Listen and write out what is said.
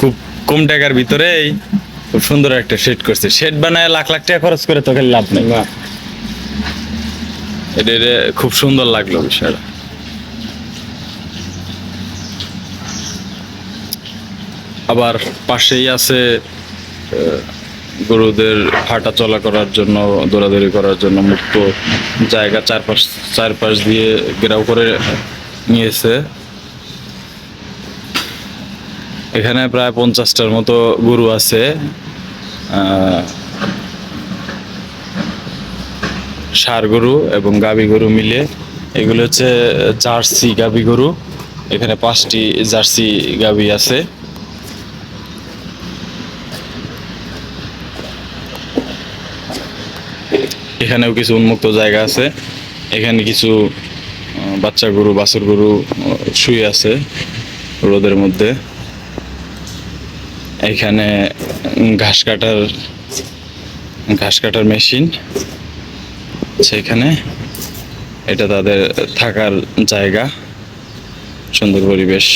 খুব কম টাকার ভিতরেই খুব সুন্দর একটা শেড করছে। শেড বানায় লাখ লাখ টাকা খরচ করে তোকে লাভ নেই। এটা খুব সুন্দর লাগল বিষয়টা। আবার পাশেই আছে গরুদের হাঁটা চলা করার জন্য দৌড়াদৌড়ি করার জন্য মুক্ত জায়গা চারপাশ চারপাশ দিয়ে ঘেরাও করে নিয়েছে। এখানে প্রায় পঞ্চাশটার মতো গরু আছে। ষাড় গরু এবং গাবি গরু মিলে। এগুলো হচ্ছে জার্সি গাবি গরু। এখানে পাঁচটি জার্সি গাবি আছে। এখানেও কিছু উন্মুক্ত জায়গা আছে। এখানে কিছু বাচ্চা গরু, বাছুর গরু শুয়ে আছে রোদের মধ্যে। এখানে ঘাস কাটার ঘাস কাটার মেশিন সেখানে। এটা তাদের থাকার জায়গা সুন্দর পরিবেশ।